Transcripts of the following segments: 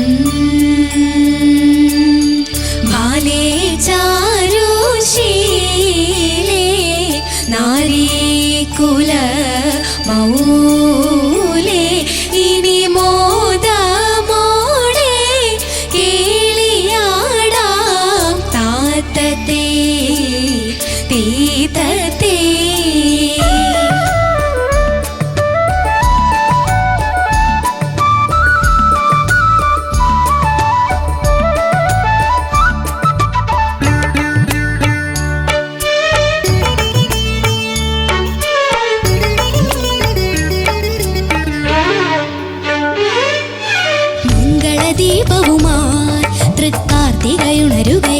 Mm-hmm. ദീപവുമായി തൃക്കാർത്തികയുണരുകയും.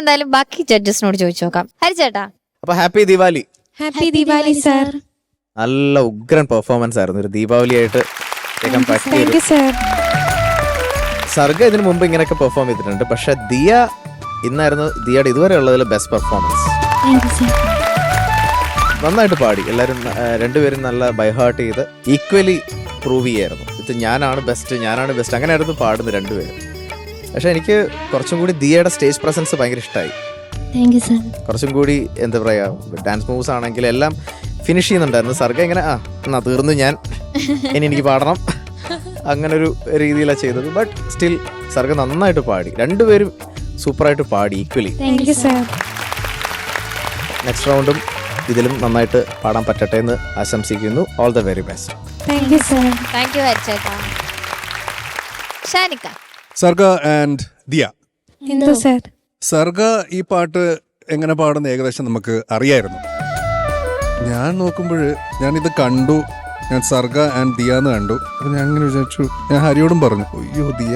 എന്തായാലും ബാക്കി ജഡ്ജസിനോട് ചോദിച്ചു നോക്കാം ഹരിച്ചേട്ടാ അപ്പൊ happy Diwali happy Diwali sir. നല്ല ഉഗ്രൻ പെർഫോമൻസ് ആയിരുന്നു. ഒരു ദീപാവലി ആയിട്ട് സർഗ ഇതിനു മുമ്പ് ഇങ്ങനെയൊക്കെ പെർഫോം ചെയ്തിട്ടുണ്ട്. പക്ഷെ ദിയ ഇന്നായിരുന്നു ദിയയുടെ ഇതുവരെ ഉള്ളതിൽ ബെസ്റ്റ് പെർഫോമൻസ് നന്നായിട്ട് പാടി. എല്ലാവരും രണ്ടുപേരും നല്ല ബൈഹാർട്ട് ചെയ്ത് ഈക്വലി പ്രൂവ് ചെയ്യായിരുന്നു. ഇത് ഞാനാണ് ബെസ്റ്റ് ഞാനാണ് ബെസ്റ്റ് അങ്ങനെയായിരുന്നു പാടുന്നത് രണ്ടുപേരും. പക്ഷെ എനിക്ക് കുറച്ചും കൂടി ദിയയുടെ സ്റ്റേജ് പ്രസൻസ് ഭയങ്കര ഇഷ്ടമായി കുറച്ചും കൂടി എന്താ പറയാ ഡാൻസ് മൂവ്സ് ആണെങ്കിൽ എല്ലാം ഫിനിഷ് ചെയ്യുന്നുണ്ടായിരുന്നു. സർഗ ഇങ്ങനെ ആ എന്നാ തീർന്നു ഞാൻ. ഇനി എനിക്ക് പാടണം. അങ്ങനെ ഒരു രീതിയിലാണ് ചെയ്തത്. ബട്ട് സ്റ്റിൽ സർഗ നന്നായിട്ട് പാടി. രണ്ടുപേരും സൂപ്പറായിട്ട് പാടി ഈക്വലി നെക്സ്റ്റ് റൗണ്ടും ഇതിലും നന്നായിട്ട് പാടാൻ പറ്റട്ടെ എന്ന് ആശംസിക്കുന്നു. All the very best thank you sir thank you ഷാനിക്ക. Sarga and Diya. എന്തോ? സാർ? സർഗ ഈ പാട്ട് എങ്ങനെ പാടുന്ന ഏകദേശം നമുക്ക് അറിയായിരുന്നു. ഞാൻ നോക്കുമ്പോൾ ഞാൻ ഇത് കണ്ടു ഞാൻ സർഗ ആൻഡ് ദിയ എന്ന് കണ്ടു. അപ്പൊ ഞാൻ അങ്ങനെ വിചാരിച്ചു ഞാൻ ഹരിയോടും പറഞ്ഞു അയ്യോ ദിയ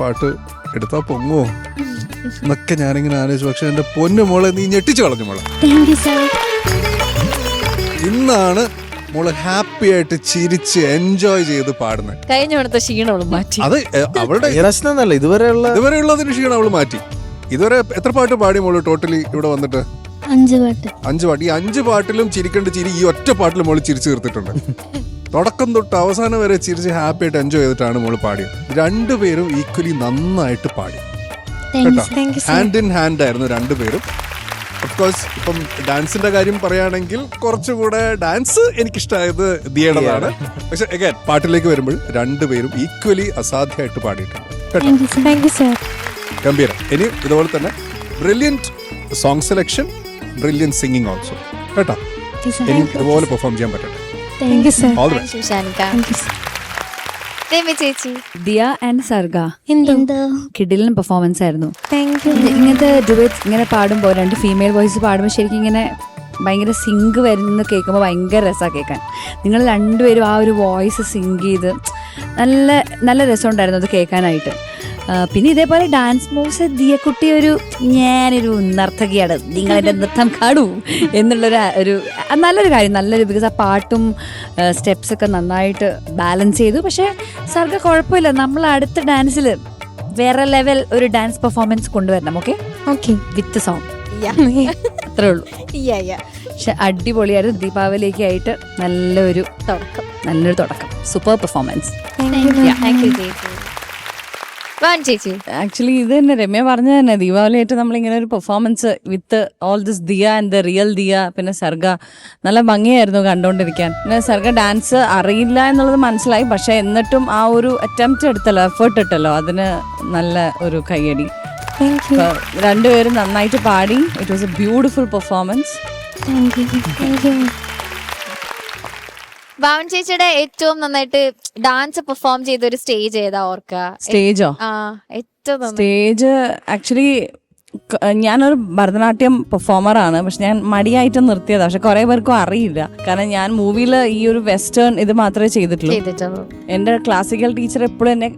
പാട്ട് എടുത്താ പൊങ്ങോ എന്നൊക്കെ ഞാനിങ്ങനെ ആലോചിച്ചു. പക്ഷെ എന്റെ പൊന്നു മോളെ നീ ഞെട്ടിച്ചു കളഞ്ഞു മോളെ. ഇന്നാണ് മോൾ ഹാപ്പി ആയിട്ട് ചിരിച്ച് എൻജോയ് ചെയ്ത് പാടുന്നത് കഴിഞ്ഞ കൊടുത്ത ക്ഷീണം മാറ്റി. അത് എ, അവളുടെ നിരസനല്ല ഇതുവരെയുള്ള ഇതുവരെയുള്ളതിന് ക്ഷീണം അവൾ മാറ്റി. ഇതുവരെ എത്ര പാട്ട് പാടി മോൾ ടോട്ടലി ഇവിടെ വന്നിട്ട്? അഞ്ച് പാട്ട്. അഞ്ച് പാട്ട്. ഈ അഞ്ച് പാട്ടിലും ചിരിക്കേണ്ട ചിരി ഈ ഒറ്റ പാട്ടിലും മോൾ ചിരിച്ചു തീർത്തിട്ടുണ്ട്. തുടക്കം തൊട്ട് അവസാനം വരെ ചിരിച്ച് ഹാപ്പി ആയിട്ട് എൻജോയ് ചെയ്തിട്ടാണ് മോൾ പാടിയത്. രണ്ടുപേരും ഈക്വലി നന്നായിട്ട് പാടി. Thank you thank you hand in hand ആയിരുന്നു രണ്ടുപേരും. കോഴ്സ് ഇപ്പം ഡാൻസിന്റെ കാര്യം പറയുകയാണെങ്കിൽ കുറച്ചുകൂടെ ഡാൻസ് എനിക്കിഷ്ടമായത് ദിയേടതാണ് പക്ഷെ അഗൈൻ പാട്ടിലേക്ക് വരുമ്പോൾ രണ്ടുപേരും ഈക്വലി അസാധ്യമായിട്ട് പാടിയിട്ടുണ്ട്. കേട്ടോ? ഗംഭീരം. ഇനി ഇതുപോലെ തന്നെ brilliant song selection brilliant singing also കേട്ടോ? ഇനി ഇതുപോലെ പെർഫോം ചെയ്യാൻ പറ്റട്ടെ. Thank you sir all the thank ചേച്ചി ദിയ ആൻഡ് സർഗ. എന്തോ? കിഡിലിന് പെർഫോമൻസ് ആയിരുന്നു. ഇങ്ങനത്തെ ഇങ്ങനെ പാടുമ്പോൾ രണ്ട് ഫീമെയിൽ വോയിസ് പാടുമ്പോൾ ശരിക്കും ഇങ്ങനെ ഭയങ്കര സിങ്ക് വരുന്ന കേൾക്കുമ്പോൾ ഭയങ്കര രസമാണ് കേൾക്കാൻ. നിങ്ങൾ രണ്ടുപേരും ആ ഒരു വോയിസ് സിങ്ക് ചെയ്ത് നല്ല നല്ല രസമുണ്ടായിരുന്നു അത് കേൾക്കാനായിട്ട്. പിന്നെ ഇതേപോലെ ഡാൻസ് മൂവ്സ് ദിയക്കുട്ടി ഒരു ഞാനൊരു നർത്തകിയാണ്. നിങ്ങളെന്റെ നൃത്തം കാണൂ എന്നുള്ളൊരു ഒരു നല്ലൊരു കാര്യം നല്ലൊരു ബിക്കോസ് ആ പാട്ടും സ്റ്റെപ്സൊക്കെ നന്നായിട്ട് ബാലൻസ് ചെയ്തു. പക്ഷേ സാർക്ക് കുഴപ്പമില്ല. നമ്മൾ അടുത്ത ഡാൻസിൽ വേറെ ലെവൽ ഒരു ഡാൻസ് പെർഫോമൻസ് കൊണ്ടുവരണം ഓക്കെ ഓക്കെ വിത്ത് സോങ് അത്രേ ഉള്ളൂ. പക്ഷെ അടിപൊളിയായിരുന്നു ദീപാവലിയൊക്കെ ആയിട്ട് നല്ലൊരു തുടക്കം. നല്ലൊരു തുടക്കം. സൂപ്പർ പെർഫോമൻസ് ചേച്ചി. ആക്ച്വലി ഇത് തന്നെ രമ്യ പറഞ്ഞ തന്നെ. ദീപാവലിയായിട്ട് നമ്മൾ ഇങ്ങനെ ഒരു performance with all this Diya and the real Diya പിന്നെ സർഗ. നല്ല ഭംഗിയായിരുന്നു കണ്ടുകൊണ്ടിരിക്കാൻ പിന്നെ സർഗ ഡാൻസ് അറിയില്ല എന്നുള്ളത് മനസ്സിലായി. പക്ഷെ എന്നിട്ടും ആ ഒരു അറ്റംപ്റ്റ് എടുത്തല്ലോ എഫേർട്ട് ഇട്ടല്ലോ. അതിന് നല്ല ഒരു കയ്യടി. രണ്ടുപേരും നന്നായിട്ട് പാടി. It was a beautiful performance Bhavan ചേച്ചിയുടെ ഏറ്റവും നന്നായിട്ട് ഡാൻസ് പെർഫോം ചെയ്ത ഒരു സ്റ്റേജ് ഏതാ ഓർക്ക? സ്റ്റേജോ ആ ഏറ്റവും നന്നായി. സ്റ്റേജ് ആക്ച്വലി ഞാനൊരു ഭരതനാട്യം പെർഫോമറാണ് പക്ഷെ ഞാൻ മടിയായിട്ട് നിർത്തിയതാണ് പക്ഷെ കുറെ പേർക്കും അറിയില്ല. കാരണം ഞാൻ മൂവിയിൽ ഈ ഒരു വെസ്റ്റേൺ ഇത് മാത്രമേ ചെയ്തിട്ടുള്ളൂ. ചെയ്തിട്ടുള്ളൂ. എന്റെ ക്ലാസിക്കൽ ടീച്ചർ എപ്പോഴും എന്നെ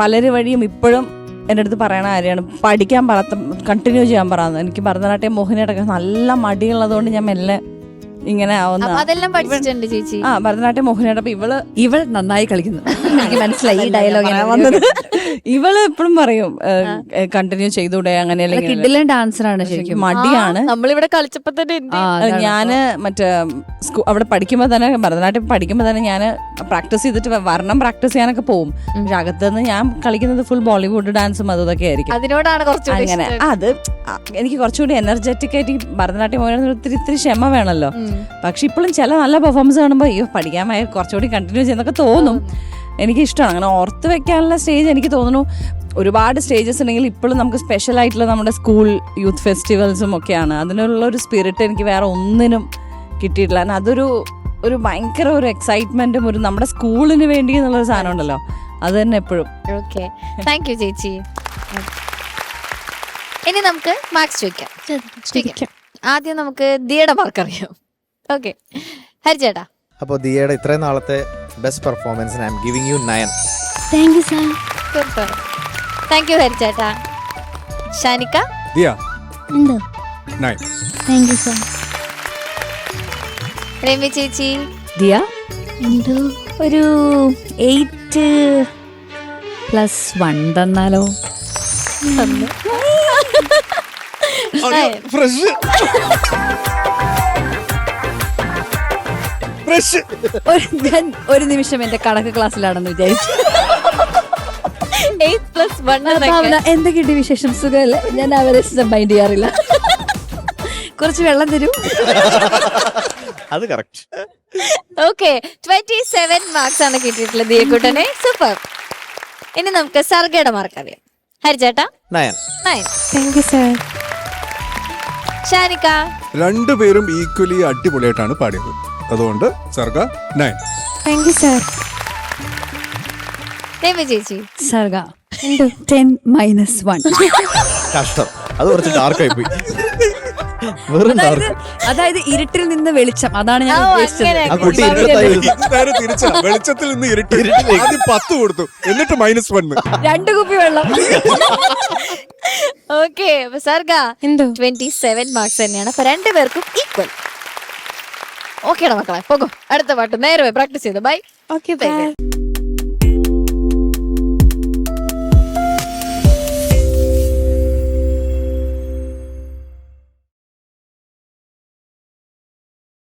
പലര് വഴിയും ഇപ്പോഴും എന്റെ അടുത്ത് പറയണ കാര്യമാണ്. പഠിക്കാൻ പറ കണ്ടിന്യൂ ചെയ്യാൻ പറയുന്നത് എനിക്ക് ഭരതനാട്യം മോഹിനിയാട്ടൊക്കെ നല്ല മടിയുള്ളതുകൊണ്ട് ഞാൻ മെല്ലെ ഇങ്ങനെ ആവുന്ന അതെല്ലാം പഠിച്ചിട്ടുണ്ട് ചേച്ചി. ആ ഭരതനാട്യം മോഹിനിയാട്ടം ഇവൾ ഇവൾ നന്നായി കളിക്കുന്നു. എനിക്ക് മനസ്സിലായി ഈ ഡയലോഗ് വന്നത്. ഇവൾ എപ്പോഴും പറയും കണ്ടിന്യൂ ചെയ്തൂടെ അങ്ങനെ കിഡിലൻ ഡാൻസർ ആണ് ശരിക്കും. മടിയാണ്. നമ്മളിവിടെ കളിച്ചപ്പോ തന്നെ ഞാൻ മറ്റേ അവിടെ പഠിക്കുമ്പോ തന്നെ ഭരതനാട്യം പഠിക്കുമ്പോ തന്നെ ഞാൻ പ്രാക്ടീസ് ചെയ്തിട്ട് വർണം പ്രാക്ടീസ് ചെയ്യാനൊക്കെ പോകും പക്ഷെ അകത്തുനിന്ന് ഞാൻ കളിക്കുന്നത് ഫുൾ ബോളിവുഡ് ഡാൻസും അതും ഇതൊക്കെ ആയിരിക്കും. അതിനോടാണ് അങ്ങനെ. അത് എനിക്ക് കുറച്ചുകൂടി എനർജറ്റിക് ആയിട്ട് ഭരതനാട്യം പോയാൽ ഒത്തിരി ഇത്തിരി ക്ഷമ വേണമല്ലോ. പക്ഷെ ഇപ്പോഴും ചില നല്ല പെർഫോമൻസ് കാണുമ്പോൾ അയ്യോ പഠിക്കാൻ കുറച്ചുകൂടി കണ്ടിന്യൂ ചെയ്യുന്നൊക്കെ തോന്നും. എനിക്ക് ഇഷ്ടമാണ് അങ്ങനെ ഓർത്ത് വെക്കാനുള്ള സ്റ്റേജ് എനിക്ക് തോന്നുന്നു ഒരുപാട് സ്റ്റേജസ് ഉണ്ടെങ്കിൽ ഇപ്പോഴും നമുക്ക് സ്പെഷ്യൽ ആയിട്ടുള്ള നമ്മുടെ സ്കൂൾ യൂത്ത് ഫെസ്റ്റിവൽസും ഒക്കെയാണ്. അതിനുള്ള ഒരു സ്പിരിറ്റ് എനിക്ക് വേറെ ഒന്നിനും കിട്ടിയിട്ടില്ല. കാരണം അതൊരു ഒരു ഭയങ്കര ഒരു എക്സൈറ്റ്മെന്റും ഒരു നമ്മുടെ സ്കൂളിന് വേണ്ടി എന്നുള്ളൊരു സാധനം ഉണ്ടല്ലോ. അത് തന്നെ എപ്പോഴും. ഓക്കെ താങ്ക് യു ചേച്ചി. ഇനി നമുക്ക് മാർക്സ് ചോദിക്കാം. ആദ്യം നമുക്ക് ദിയുടെ മാർക്ക് അറിയാം. ഓക്കെ ഹരിചേട്ടാ. അപ്പോൾ ദിയയുടെ ഇത്രയും നാളത്തെ best performance I'm giving you nine thank you sir super thank you ഹരിച്ചേട്ടാ ഷാനിക്ക ദിയ എന്തോ nine thank you sir Rami ചേച്ചി ദിയ എന്തോ ഒരു എയ്റ്റ് പ്ലസ് വൺ തന്നാലോ? ഫ്രഷ് ഫ്രഷ് ഒരു ഞാൻ ഒരു നിമിഷം എന്റെ കണക്ക് ക്ലാസ്സിലാണെന്ന് വിചാരിച്ചു. എയ്റ്റ് പ്ലസ് വൺ ഭാവന എന്തൊക്കെയുണ്ട് വിശേഷം? സുഖമല്ലേ? ഞാൻ അവരെ മൈൻഡ് ചെയ്യാറില്ല. കുറച്ച് വെള്ളം തരൂ. അത് correct okay twenty seven marks ആണ് കിട്ടിയിട്ടുള്ളത് ദിയക്കുട്ടനെ. സൂപ്പർ ഇനി നമുക്ക് സർഗയുടെ മാർക്ക് അറിയാം. ഹരിചേട്ടാ? Nine. Nine. Thank you sir ഷാനിക്ക? രണ്ടുപേരും ഈക്വലി അടിപൊളിയായിട്ടാണ് പാടിയത്. അതുകൊണ്ട് Sarga nine. Thank you sir ചേച്ചി സർഗ ടെൻ മൈനസ് വൺ കഷ്ടം. അത് കുറച്ച് ഡാർക്കായി പോയി. വെറും അതായത് ഡാർക്ക് അതായത് ഇരുട്ടിൽ നിന്ന് വെളിച്ചം. അതാണ് ഞാൻ ഓ, ഉദ്ദേശിച്ചത്. അങ്ങനെ. ആ കുട്ടി നേരെ തിരിച്ചാ വെളിച്ചത്തിൽ നിന്ന് ഇരുട്ട്. ആദ്യം പത്ത് കൊടുത്തു. എന്നിട്ട് മൈനസ് രണ്ട് കുപ്പി വെള്ളം. ഓക്കെ സർഗ എന്തോ? ട്വന്റി സെവൻ മാർക്സ് തന്നെയാണ്. അപ്പൊ രണ്ടുപേർക്കും ഈക്വൽ ഓക്കേടാ മക്കളെ പോകോ. അടുത്ത പാട്ട് നേരെ പ്രാക്ടീസ് ചെയ്തു. ബൈ. Okay bye.